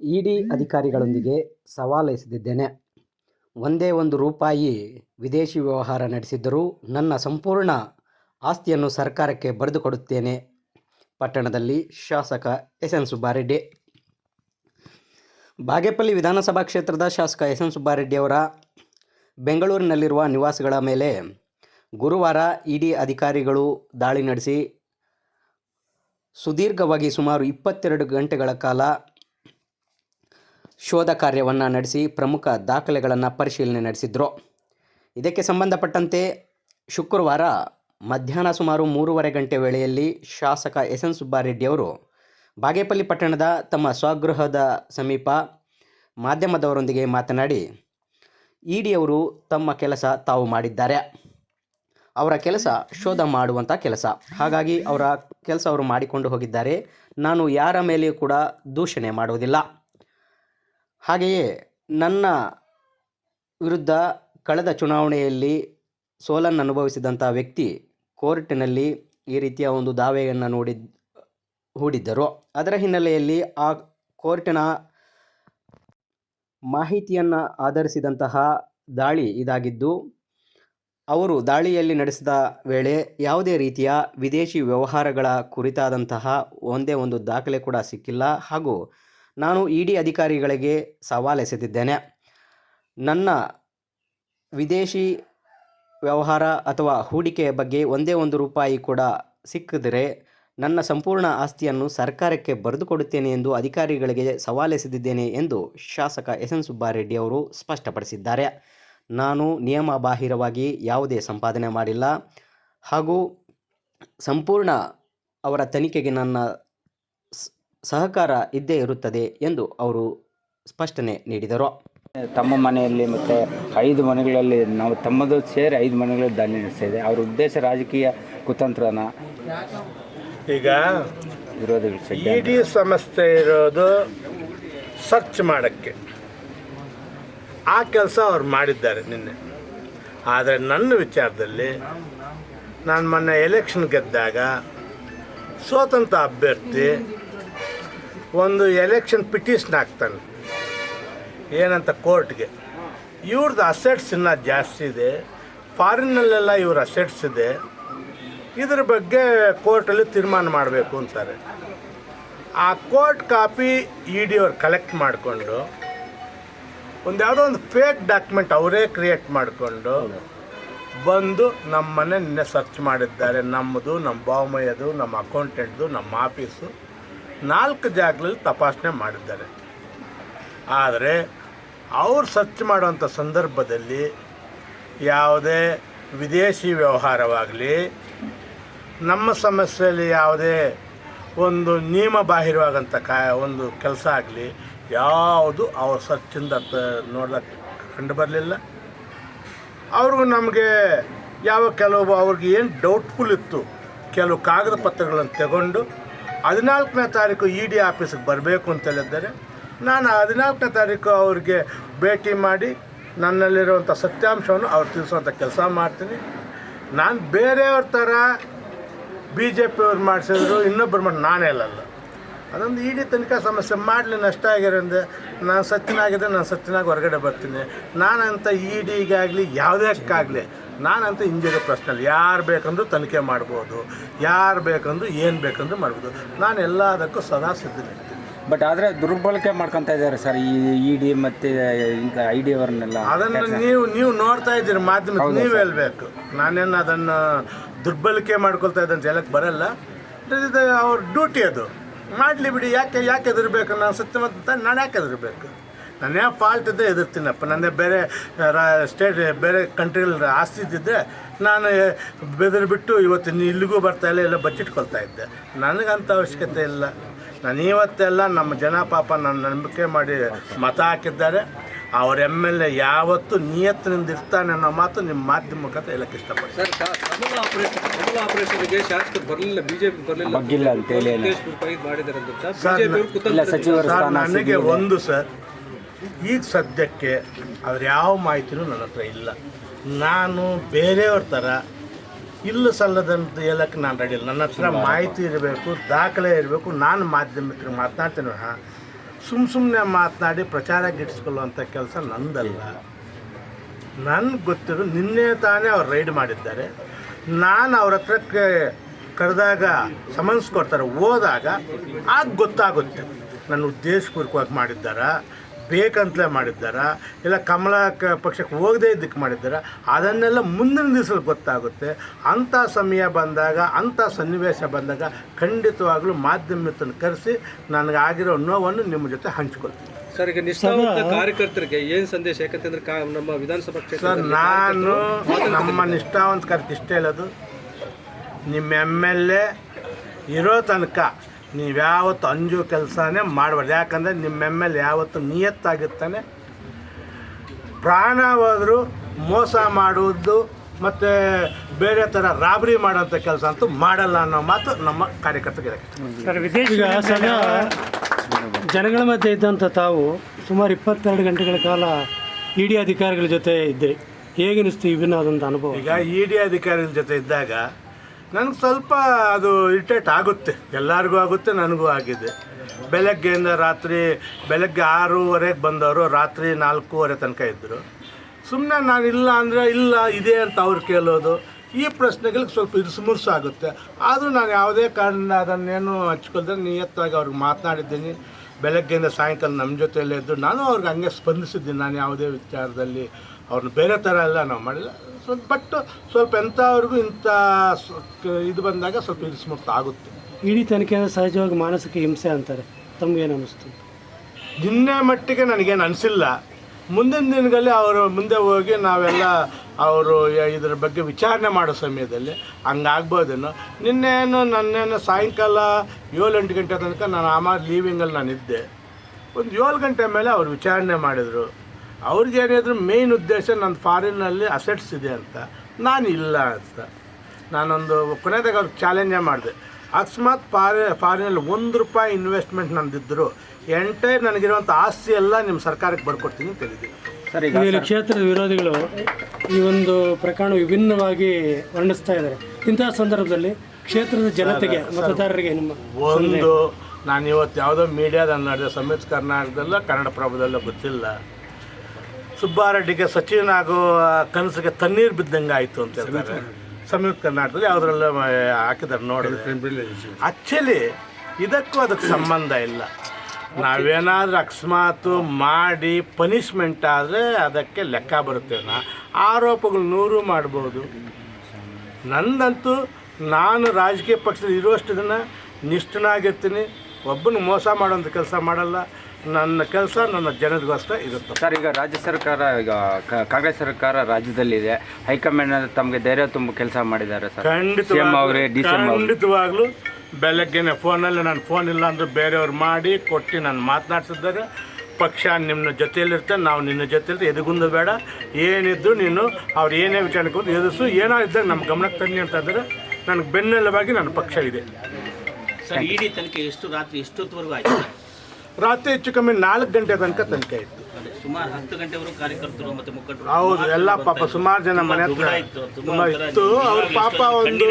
ಇಡಿ ಅಧಿಕಾರಿಗಳೊಂದಿಗೆ ಸವಾಲೆಸೆದಿದ್ದೇನೆ ಒಂದೇ ಒಂದು ರೂಪಾಯಿ ವಿದೇಶಿ ವ್ಯವಹಾರ ನಡೆಸಿದ್ದರೂ ನನ್ನ ಸಂಪೂರ್ಣ ಆಸ್ತಿಯನ್ನು ಸರ್ಕಾರಕ್ಕೆ ಬರೆದುಕೊಡುತ್ತೇನೆ ಪಟ್ಟಣದಲ್ಲಿ ಶಾಸಕ ಎಸ್ ಎನ್ ಸುಬ್ಬಾರೆಡ್ಡಿ. ಬಾಗೇಪಲ್ಲಿ ವಿಧಾನಸಭಾ ಕ್ಷೇತ್ರದ ಶಾಸಕ ಎಸ್ ಎನ್ ಸುಬ್ಬಾರೆಡ್ಡಿಯವರ ಬೆಂಗಳೂರಿನಲ್ಲಿರುವ ನಿವಾಸಗಳ ಮೇಲೆ ಗುರುವಾರ ಇಡಿ ಅಧಿಕಾರಿಗಳು ದಾಳಿ ನಡೆಸಿ ಸುದೀರ್ಘವಾಗಿ ಸುಮಾರು ಇಪ್ಪತ್ತೆರಡು ಗಂಟೆಗಳ ಕಾಲ ಶೋಧ ಕಾರ್ಯವನ್ನು ನಡೆಸಿ ಪ್ರಮುಖ ದಾಖಲೆಗಳನ್ನು ಪರಿಶೀಲನೆ ನಡೆಸಿದ್ರು. ಇದಕ್ಕೆ ಸಂಬಂಧಪಟ್ಟಂತೆ ಶುಕ್ರವಾರ ಮಧ್ಯಾಹ್ನ ಸುಮಾರು ಮೂರುವರೆ ಗಂಟೆ ವೇಳೆಯಲ್ಲಿ ಶಾಸಕ ಎಸ್ ಎನ್ ಸುಬ್ಬಾರೆಡ್ಡಿಯವರು ಬಾಗೇಪಲ್ಲಿ ಪಟ್ಟಣದ ತಮ್ಮ ಸ್ವಗೃಹದ ಸಮೀಪ ಮಾಧ್ಯಮದವರೊಂದಿಗೆ ಮಾತನಾಡಿ ಇಡಿಯವರು ತಮ್ಮ ಕೆಲಸ ತಾವು ಮಾಡಿದ್ದಾರೆ. ಅವರ ಕೆಲಸ ಶೋಧ ಮಾಡುವಂಥ ಕೆಲಸ. ಹಾಗಾಗಿ ಅವರ ಕೆಲಸ ಅವರು ಮಾಡಿಕೊಂಡು ಹೋಗಿದ್ದಾರೆ. ನಾನು ಯಾರ ಮೇಲೆಯೂ ಕೂಡ ದೂಷಣೆ ಮಾಡುವುದಿಲ್ಲ. ಹಾಗೆಯೇ ನನ್ನ ವಿರುದ್ಧ ಕಳೆದ ಚುನಾವಣೆಯಲ್ಲಿ ಸೋಲನ್ನು ಅನುಭವಿಸಿದಂಥ ವ್ಯಕ್ತಿ ಕೋರ್ಟಿನಲ್ಲಿ ಈ ರೀತಿಯ ಒಂದು ದಾವೆಯನ್ನು ನೋಡಿ ಹೂಡಿದ್ದರು. ಅದರ ಹಿನ್ನೆಲೆಯಲ್ಲಿ ಆ ಕೋರ್ಟಿನ ಮಾಹಿತಿಯನ್ನು ಆಧರಿಸಿದಂತಹ ದಾಳಿ ಇದಾಗಿದ್ದು, ಅವರು ದಾಳಿಯಲ್ಲಿ ನಡೆಸಿದ ವೇಳೆ ಯಾವುದೇ ರೀತಿಯ ವಿದೇಶಿ ವ್ಯವಹಾರಗಳ ಕುರಿತಾದಂತಹ ಒಂದೇ ಒಂದು ದಾಖಲೆ ಕೂಡ ಸಿಕ್ಕಿಲ್ಲ. ಹಾಗೂ ನಾನು ಇ ಡಿ ಅಧಿಕಾರಿಗಳಿಗೆ ಸವಾಲೆಸೆದಿದ್ದೇನೆ ನನ್ನ ವಿದೇಶಿ ವ್ಯವಹಾರ ಅಥವಾ ಹೂಡಿಕೆಯ ಬಗ್ಗೆ ಒಂದೇ ಒಂದು ರೂಪಾಯಿ ಕೂಡ ಸಿಕ್ಕಿದರೆ ನನ್ನ ಸಂಪೂರ್ಣ ಆಸ್ತಿಯನ್ನು ಸರ್ಕಾರಕ್ಕೆ ಬರೆದುಕೊಡುತ್ತೇನೆ ಎಂದು ಅಧಿಕಾರಿಗಳಿಗೆ ಸವಾಲೆಸೆದಿದ್ದೇನೆ ಎಂದು ಶಾಸಕ ಎಸ್ ಎನ್ ಸುಬ್ಬಾರೆಡ್ಡಿ ಅವರು ಸ್ಪಷ್ಟಪಡಿಸಿದ್ದಾರೆ. ನಾನು ನಿಯಮಬಾಹಿರವಾಗಿ ಯಾವುದೇ ಸಂಪಾದನೆ ಮಾಡಿಲ್ಲ ಹಾಗೂ ಸಂಪೂರ್ಣ ಅವರ ತನಿಖೆಗೆ ನನ್ನ ಸಹಕಾರ ಇದ್ದೇ ಇರುತ್ತದೆ ಎಂದು ಅವರು ಸ್ಪಷ್ಟನೆ ನೀಡಿದರು. ತಮ್ಮ ಮನೆಯಲ್ಲಿ ಮತ್ತು ಐದು ಮನೆಗಳಲ್ಲಿ ನಾವು ತಮ್ಮದು ಸೇರಿ ಐದು ಮನೆಗಳಲ್ಲಿ ದಾಳಿ ನಡೆಸ್ತಾ ಇದೆ. ಅವ್ರ ಉದ್ದೇಶ ರಾಜಕೀಯ ಕುತಂತ್ರನ ಈಗ. ಇಡಿ ಸಂಸ್ಥೆ ಇರೋದು ಸರ್ಚ್ ಮಾಡೋಕ್ಕೆ. ಆ ಕೆಲಸ ಅವ್ರು ಮಾಡಿದ್ದಾರೆ ನಿನ್ನೆ. ಆದರೆ ನನ್ನ ವಿಚಾರದಲ್ಲಿ ನಾನು ಮೊನ್ನೆ ಎಲೆಕ್ಷನ್ ಗೆದ್ದಾಗ ಸ್ವತಂತ್ರ ಅಭ್ಯರ್ಥಿ ಒಂದು ಎಲೆಕ್ಷನ್ ಪಿಟಿಷನ್ ಹಾಕ್ತಾನೆ ಏನಂತ ಕೋರ್ಟ್ಗೆ. ಇವ್ರದ್ದು ಅಸೆಟ್ಸ್ ಇನ್ನೂ ಜಾಸ್ತಿ ಇದೆ. ಫಾರಿನ್ನಲ್ಲೆಲ್ಲ ಇವ್ರ ಅಸೆಟ್ಸ್ ಇದೆ. ಇದ್ರ ಬಗ್ಗೆ ಕೋರ್ಟಲ್ಲಿ ತೀರ್ಮಾನ ಮಾಡಬೇಕು ಅಂತಾರೆ. ಆ ಕೋರ್ಟ್ ಕಾಪಿ ಇ ಡಿ ಅವ್ರು ಕಲೆಕ್ಟ್ ಮಾಡಿಕೊಂಡು, ಒಂದು ಯಾವುದೋ ಒಂದು ಫೇಕ್ ಡಾಕ್ಯುಮೆಂಟ್ ಅವರೇ ಕ್ರಿಯೇಟ್ ಮಾಡಿಕೊಂಡು ಬಂದು ನಮ್ಮನೆ ನಿನ್ನೆ ಸರ್ಚ್ ಮಾಡಿದ್ದಾರೆ. ನಮ್ಮದು ನಮ್ಮ ಬಾವಮಯ್ಯದು ನಮ್ಮ ಅಕೌಂಟೆಂಟ್ದು ನಮ್ಮ ಆಫೀಸು ನಾಲ್ಕು ಜಾಗದಲ್ಲಿ ತಪಾಸಣೆ ಮಾಡಿದ್ದಾರೆ. ಆದರೆ ಅವ್ರು ಸರ್ಚ್ ಮಾಡುವಂಥ ಸಂದರ್ಭದಲ್ಲಿ ಯಾವುದೇ ವಿದೇಶಿ ವ್ಯವಹಾರವಾಗಲಿ, ನಮ್ಮ ಸಮಸ್ಯೆಯಲ್ಲಿ ಯಾವುದೇ ಒಂದು ನಿಯಮ ಬಾಹಿರವಾದಂಥ ಕಾ, ಒಂದು ಕೆಲಸ ಆಗಲಿ, ಯಾವುದು ಅವ್ರ ಸರ್ಚಿಂದ ನೋಡೋಕ್ಕೆ ಕಂಡು ಬರಲಿಲ್ಲ. ಅವ್ರಿಗೂ ನಮಗೆ ಯಾವ ಕೆಲವು ಅವ್ರಿಗೆ ಏನು ಡೌಟ್ಫುಲ್ ಇತ್ತು, ಕೆಲವು ಕಾಗದ ಪತ್ರಗಳನ್ನು ತಗೊಂಡು ಹದಿನಾಲ್ಕನೇ ತಾರೀಕು ಇ ಡಿ ಆಫೀಸಿಗೆ ಬರಬೇಕು ಅಂತ ಹೇಳಿದ್ದಾರೆ ನಾನು ಹದಿನಾಲ್ಕನೇ ತಾರೀಕು ಅವ್ರಿಗೆ ಭೇಟಿ ಮಾಡಿ ನನ್ನಲ್ಲಿರುವಂಥ ಸತ್ಯಾಂಶವನ್ನು ಅವ್ರು ತಿಳಿಸುವಂಥ ಕೆಲಸ ಮಾಡ್ತೀನಿ. ನಾನು ಬೇರೆಯವ್ರ ಥರ ಬಿ ಜೆ ಪಿಯವ್ರು ಮಾಡಿಸಿದ್ರು ಇನ್ನೊಬ್ಬರು ಮಾಡಿ ನಾನೇ ಅಲ್ಲಲ್ಲ. ಅದೊಂದು ಇಡೀ ತನಕ ಸಮಸ್ಯೆ. ಮಾಡಲಿ ನಷ್ಟ ಆಗಿರೋಂದ್ರೆ ನಾನು ಸತ್ತಿನಾಗಿದ್ದರೆ ನಾನು ಸತ್ತಿನಾಗ ಹೊರಗಡೆ ಬರ್ತೀನಿ. ನಾನಂತ ಇ ಡಿಗಾಗಲಿ ಯಾವುದಕ್ಕಾಗಲಿ ನಾನಂತ ಹಿಂದಿರೋ ಪ್ರಶ್ನೆ ಅಲ್ಲಿ ಯಾರು ಬೇಕಂದ್ರೂ ತನಿಖೆ ಮಾಡ್ಬೋದು. ಯಾರು ಬೇಕಂದ್ರೂ ಏನು ಬೇಕಂದ್ರೂ ಮಾಡ್ಬೋದು. ನಾನು ಎಲ್ಲದಕ್ಕೂ ಸದಾ ಸಿದ್ಧನಿರ್ತೀನಿ. ಬಟ್ ಆದರೆ ದುರ್ಬಳಕೆ ಮಾಡ್ಕೊತಾ ಇದ್ದಾರೆ ಸರ್ ಈ ಇ ಡಿ ಮತ್ತು ಇಂಥ ಐ ಡಿ ಅವರನ್ನೆಲ್ಲ. ಅದನ್ನು ನೀವು ನೀವು ನೋಡ್ತಾ ಇದ್ದೀರಿ ಮಾಧ್ಯಮ ನೀವು ಹೇಳ್ಬೇಕು. ನಾನೇನು ಅದನ್ನು ದುರ್ಬಳಕೆ ಮಾಡ್ಕೊಳ್ತಾ ಇದ್ದಂತ ಹೇಳಕ್ಕೆ ಬರಲ್ಲ. ಅವ್ರ ಡ್ಯೂಟಿ ಅದು. ಮಾಡಲಿ ಬಿಡಿ, ಯಾಕೆ ಯಾಕೆ ಎದುರ್ಬೇಕು ನಾನು ಸತ್ಯವಂತ ನಾನು ಯಾಕೆ ಎದುರ್ಬೇಕು? ನಾನು ಫಾಲ್ಟ್ ಇದ್ದೆ ಎದುರ್ತೀನಪ್ಪ. ನನ್ನೇ ಬೇರೆ ರಾ ಸ್ಟೇಟ್ ಬೇರೆ ಕಂಟ್ರಿಗಳಲ್ಲಿ ಆಸ್ತಿ ಇದ್ದಿದ್ದೆ, ನಾನು ಬೆದರಿ ಬಿಟ್ಟು ಇವತ್ತು ಇಲ್ಲಿಗೂ ಬರ್ತಾ ಇಲ್ಲ, ಎಲ್ಲ ಬಚ್ಚಿಟ್ಕೊಳ್ತಾ ಇದ್ದೆ. ನನಗಂತ ಅವಶ್ಯಕತೆ ಇಲ್ಲ. ನಾನು ಇವತ್ತೆಲ್ಲ ನಮ್ಮ ಜನ ಪಾಪ ನನ್ನ ನಂಬಿಕೆ ಮಾಡಿ ಮತ ಹಾಕಿದ್ದಾರೆ. ಅವ್ರ ಎಂ ಎಲ್ ಎ ಯಾವತ್ತು ನಿಯತ್ತಿನಿಂದ ಇರ್ತಾನೆ ಅನ್ನೋ ಮಾತು ನಿಮ್ಮ ಮಾಧ್ಯಮ ಮುಖಾಂತರ ಹೇಳಕ್ಕೆ ಇಷ್ಟಪಡ್ತೀನಿ. ಸರ್ ಕಮಲ ಆಪರೇಷನ್ ಕಮಲ ಆಪರೇಷನ್ಗೆ ಶಾಸಕರು ಬರಲಿಲ್ಲ ಬಿಜೆಪಿ ಬರಲಿಲ್ಲ. ಬಗ್ಗಿಲ್ಲ ಅಂತ ನನಗೆ ಒಂದು ಸರ್ ಈಗ ಸದ್ಯಕ್ಕೆ ಅವ್ರ ಯಾವ ಮಾಹಿತಿನೂ ನನ್ನ ಹತ್ರ ಇಲ್ಲ. ನಾನು ಬೇರೆಯವ್ರ ಥರ ಇಲ್ಲ ಸಲ್ಲದಂತ ಹೇಳಕ್ಕೆ ನಾನು ರೆಡಿ ಇಲ್ಲ. ನನ್ನ ಹತ್ರ ಮಾಹಿತಿ ಇರಬೇಕು ದಾಖಲೆ ಇರಬೇಕು ನಾನು ಮಾಧ್ಯಮಕ್ಕೆ ಮಾತನಾಡ್ತೀನಿ. ಸುಮ್ಮ ಸುಮ್ಮನೆ ಮಾತನಾಡಿ ಪ್ರಚಾರ ಗಿಟ್ಟಿಸ್ಕೊಳ್ಳುವಂಥ ಕೆಲಸ ನಂದಲ್ಲ. ನನ್ಗೆ ಗೊತ್ತಿರೋ ನಿನ್ನೆ ತಾನೇ ಅವ್ರು ರೈಡ್ ಮಾಡಿದ್ದಾರೆ. ನಾನು ಅವ್ರ ಹತ್ರ ಕರೆದಾಗ ಸಮನ್ಸ್ ಕೊಡ್ತಾರೆ. ಹೋದಾಗ ಆಗ ಗೊತ್ತಾಗುತ್ತೆ. ನನ್ನ ಉದ್ದೇಶಪೂರ್ವಕವಾಗಿ ಮಾಡಿದ್ದಾರಾ? ಬೇಕಂತಲೇ ಮಾಡಿದ್ದಾರಾ? ಇಲ್ಲ ಕಮಲ ಕ ಪಕ್ಷಕ್ಕೆ ಹೋಗದೇ ಇದ್ದಕ್ಕೆ ಮಾಡಿದ್ದಾರಾ? ಅದನ್ನೆಲ್ಲ ಮುಂದಿನ ದಿವಸಲು ಗೊತ್ತಾಗುತ್ತೆ. ಅಂಥ ಸಮಯ ಬಂದಾಗ ಅಂಥ ಸನ್ನಿವೇಶ ಬಂದಾಗ ಖಂಡಿತವಾಗ್ಲೂ ಮಿತ್ರನ ಕರೆಸಿ ನನಗಾಗಿರೋ ನೋವನ್ನು ನಿಮ್ಮ ಜೊತೆ ಹಂಚ್ಕೊಳ್ತೀನಿ. ಸರ್ ಈಗ ನಿಷ್ಠಾವಂತ ಕಾರ್ಯಕರ್ತರಿಗೆ ಏನು ಸಂದೇಶ? ಯಾಕಂತಂದ್ರೆ ಕಾ ನಮ್ಮ ವಿಧಾನಸಭಾ ಸರ್ ಕ್ಷೇತ್ರ ನಾನು ನಮ್ಮ ನಿಷ್ಠಾವಂತ ಕಾರ್ಯಕ್ಕೆ ಇಷ್ಟ ಹೇಳೋದು ನಿಮ್ಮ ಎಂ ಎಲ್ ಎ ಇರೋ ತನಕ ನೀವ್ಯಾವತ್ತು ಅಂಜು ಕೆಲಸನೇ ಮಾಡಬಾರ್ದು ಯಾಕಂದರೆ ನಿಮ್ಮ ಎಂ ಎಲ್ ಯಾವತ್ತು ನಿಯತ್ತಾಗಿರ್ತಾನೆ. ಪ್ರಾಣ ಹೋದ್ರು ಮೋಸ ಮಾಡುವುದು ಮತ್ತು ಬೇರೆ ಥರ ರಾಬರಿ ಮಾಡೋಂಥ ಕೆಲಸ ಅಂತೂ ಮಾಡಲ್ಲ ಅನ್ನೋ ಮಾತು ನಮ್ಮ ಕಾರ್ಯಕರ್ತರಿಗೆ ಈಗ ಸದಾ ಜನಗಳ ಮಧ್ಯೆ ಇದ್ದಂಥ ತಾವು ಸುಮಾರು ಇಪ್ಪತ್ತೆರಡು ಗಂಟೆಗಳ ಕಾಲ ಇ ಡಿ ಅಧಿಕಾರಿಗಳ ಜೊತೆ ಇದ್ದೆ. ಹೇಗನಿಸ್ತು ಈ ವಿಭಿನ್ನವಾದಂಥ ಅನುಭವ? ಈಗ ಇ ಡಿ ಅಧಿಕಾರಿಗಳ ಜೊತೆ ಇದ್ದಾಗ ನನಗೆ ಸ್ವಲ್ಪ ಅದು ಇರಿಟೇಟ್ ಆಗುತ್ತೆ. ಎಲ್ಲರಿಗೂ ಆಗುತ್ತೆ, ನನಗೂ ಆಗಿದೆ. ಬೆಳಗ್ಗೆಯಿಂದ ರಾತ್ರಿ, ಬೆಳಗ್ಗೆ ಆರೂವರೆಗೆ ಬಂದವರು ರಾತ್ರಿ ನಾಲ್ಕೂವರೆ ತನಕ ಇದ್ದರು ಸುಮ್ಮನೆ ನಾನು ಇಲ್ಲ ಅಂದರೆ ಇಲ್ಲ, ಇದೆ ಅಂತ ಅವ್ರು ಕೇಳೋದು. ಈ ಪ್ರಶ್ನೆಗಳಿಗೆ ಸ್ವಲ್ಪ ಇರುಸುಮುರುಸು ಆಗುತ್ತೆ. ಆದರೂ ನಾನು ಯಾವುದೇ ಕಾರಣ ಅದನ್ನೇನು ಹಚ್ಕೊಳ್ದೆ ನಿಯತ್ತಾಗಿ ಅವ್ರಿಗೆ ಮಾತನಾಡಿದ್ದೀನಿ. ಬೆಳಗ್ಗೆಯಿಂದ ಸಾಯಂಕಾಲ ನಮ್ಮ ಜೊತೆಯಲ್ಲೇ ಇದ್ದು ನಾನು ಅವ್ರಿಗೆ ಹಂಗೆ ಸ್ಪಂದಿಸಿದ್ದೀನಿ. ನಾನು ಯಾವುದೇ ವಿಚಾರದಲ್ಲಿ ಅವ್ರನ್ನ ಬೇರೆ ಥರ ಎಲ್ಲ ನಾವು ಮಾಡಿಲ್ಲ. ಸ್ವಲ್ಪ ಬಟ್ ಸ್ವಲ್ಪ ಎಂಥವ್ರಿಗೂ ಇಂಥ ಇದು ಬಂದಾಗ ಸ್ವಲ್ಪ ಇರಿಸ್ಮೂರ್ತ ಆಗುತ್ತೆ. ಇಡೀ ತನಿಖೆ ಸಹಜವಾಗಿ ಮಾನಸಿಕ ಹಿಂಸೆ ಅಂತಾರೆ. ತಮಗೇನು ಅನ್ನಿಸ್ತು? ನಿನ್ನೆ ಮಟ್ಟಿಗೆ ನನಗೇನು ಅನಿಸಿಲ್ಲ. ಮುಂದಿನ ದಿನಗಳಲ್ಲಿ ಅವರು ಮುಂದೆ ಹೋಗಿ ನಾವೆಲ್ಲ ಅವರು ಇದರ ಇದ್ರ ಬಗ್ಗೆ ವಿಚಾರಣೆ ಮಾಡೋ ಸಮಯದಲ್ಲಿ ಹಂಗಾಗ್ಬೋದೇನೋ. ನಿನ್ನೇನು ನನ್ನೇನು ಸಾಯಂಕಾಲ ಏಳು ಎಂಟು ಗಂಟೆ ತನಕ ನಾನು ಆಮಾರ್ ಲೀವಿಂಗಲ್ಲಿ ನಾನು ಇದ್ದೆ ಒಂದು ಏಳು ಗಂಟೆ ಮೇಲೆ ಅವರು ವಿಚಾರಣೆ ಮಾಡಿದರು. ಅವ್ರಿಗೆ ಏನಿದ್ರು ಮೇಯ್ನ್ ಉದ್ದೇಶ ನನ್ನ ಫಾರಿನ್ನಲ್ಲಿ ಅಸೆಟ್ಸ್ ಇದೆ ಅಂತ. ನಾನು ಇಲ್ಲ ಅಂತ. ನಾನೊಂದು ಕೊನೆದಾಗ ಅವ್ರಿಗೆ ಚಾಲೆಂಜೇ ಮಾಡಿದೆ. ಅಕಸ್ಮಾತ್ ಫಾರಿ ಫಾರಿನಲ್ಲಿ ಒಂದು ರೂಪಾಯಿ ಇನ್ವೆಸ್ಟ್ಮೆಂಟ್ ನಂದಿದ್ದರು ಎಂಟೈರ್ ನನಗಿರುವಂಥ ಆಸ್ತಿ ಎಲ್ಲ ನಿಮ್ಮ ಸರ್ಕಾರಕ್ಕೆ ಬರ್ಕೊಡ್ತೀನಿ ಅಂತ ಹೇಳಿದ್ದೀನಿ. ಸರಿ ಇಲ್ಲಿ ಕ್ಷೇತ್ರದ ವಿರೋಧಿಗಳು ಈ ಒಂದು ಪ್ರಕರಣ ವಿಭಿನ್ನವಾಗಿ ವರ್ಣಿಸ್ತಾ ಇದ್ದಾರೆ. ಇಂತಹ ಸಂದರ್ಭದಲ್ಲಿ ಕ್ಷೇತ್ರದ ಜನತೆಗೆ ಮತದಾರರಿಗೆ ನಿಮ್ಮ ಒಂದು ನಾನು ಇವತ್ತು ಯಾವುದೋ ಮೀಡಿಯಾದಲ್ಲಿ ನಡೆದ ಸಂಯುಕ್ತ ಕರ್ನಾಟಕದಲ್ಲ ಕನ್ನಡ ಪ್ರಭದಲ್ಲ ಗೊತ್ತಿಲ್ಲ. ಸುಬ್ಬಾರೆಡ್ಡಿಗೆ ಸಚಿನ್ ಆಗೋ ಕನಸಿಗೆ ತಣ್ಣೀರು ಬಿದ್ದಂಗೆ ಆಯಿತು ಅಂತ ಹೇಳ್ತಾರೆ. ಸಂಯುಕ್ತ ಕರ್ನಾಟಕದಲ್ಲಿ ಯಾವುದ್ರಲ್ಲ ಹಾಕಿದ್ದಾರೆ ನೋಡಿದ್ರೆ ಆ್ಯಕ್ಚುಲಿ ಇದಕ್ಕೂ ಅದಕ್ಕೆ ಸಂಬಂಧ ಇಲ್ಲ. ನಾವೇನಾದರೂ ಅಕಸ್ಮಾತು ಮಾಡಿ ಪನಿಷ್ಮೆಂಟ್ ಆದರೆ ಅದಕ್ಕೆ ಲೆಕ್ಕ ಬರುತ್ತೆ. ನಾ ಆರೋಪಗಳು ನೂರು ಮಾಡ್ಬೋದು. ನಂದಂತೂ ನಾನು ರಾಜಕೀಯ ಪಕ್ಷದಲ್ಲಿ ಇರುವಷ್ಟು ದಿನ ನಿಷ್ಠನಾಗಿರ್ತೀನಿ. ಒಬ್ಬನ ಮೋಸ ಮಾಡೋಂಥ ಕೆಲಸ ಮಾಡಲ್ಲ. ನನ್ನ ಕೆಲಸ ನನ್ನ ಜನರಿಗೋಸ್ಕರ ಇರುತ್ತೆ. ಸರ್ ಈಗ ರಾಜ್ಯ ಸರ್ಕಾರ ಈಗ ಕ- ಕಾಂಗ್ರೆಸ್ ಸರ್ಕಾರ ರಾಜ್ಯದಲ್ಲಿದೆ. ಹೈಕಮಾಂಡ್ ತಮಗೆ ಧೈರ್ಯ ತುಂಬ ಕೆಲಸ ಮಾಡಿದ್ದಾರೆ ಸರ್. ಸಿ ಎಂ ಅವರೇ ಡಿ ಸಿ ಅವರು. ಖಂಡಿತವಾಗ್ಲೂ ಬೆಳಗ್ಗೆನೆ ಫೋನಲ್ಲಿ ನಾನು ಫೋನ್ ಇಲ್ಲ ಅಂದ್ರೆ ಬೇರೆಯವ್ರು ಮಾಡಿ ಕೊಟ್ಟು ನಾನು ಮಾತನಾಡ್ಸಿದ್ದಾರೆ. ಪಕ್ಷ ನಿಮ್ಮ ಜೊತೆಯಲ್ಲಿರ್ತೆ ನಾವು ನಿನ್ನ ಜೊತೆಯಲ್ಲಿ ಎದುಗುಂದು ಬೇಡ. ಏನಿದ್ದು ನೀನು ಅವ್ರು ಏನೇ ವಿಚಾರಕ್ಕೆ ಬಂದು ಎದುರಿಸು. ಏನೋ ಇದ್ದಾಗ ನಮ್ಮ ಗಮನಕ್ಕೆ ತನ್ನಿ ಅಂತ ಇದ್ದಾರೆ ನನಗೆ ಬೆನ್ನೆಲುಬಾಗಿ ನನ್ನ ಪಕ್ಷ ಇದೆ. ಸರ್ ಇಡೀ ತನಿಖೆ ಎಷ್ಟು ರಾತ್ರಿ ಎಷ್ಟೊತ್ತವರೆಗೂ ಆಯ್ತು? ರಾತ್ರಿ ಹೆಚ್ಚು ಕಮ್ಮಿ ನಾಲ್ಕು ಗಂಟೆ ತನಕ ತನಿಖೆ ಇತ್ತು. ಅದೇ ಸುಮಾರು ಹತ್ತು ಗಂಟೆವರೆಗೂ ಕಾರ್ಯಕರ್ತರು ಮತ್ತೆ ಮುಖಂಡರು ಹೌದು ಎಲ್ಲ ಪಾಪ ಸುಮಾರು ಜನ ಮನೆ ಹತ್ರ ಇತ್ತು ಅವ್ರ ಪಾಪ ಒಂದು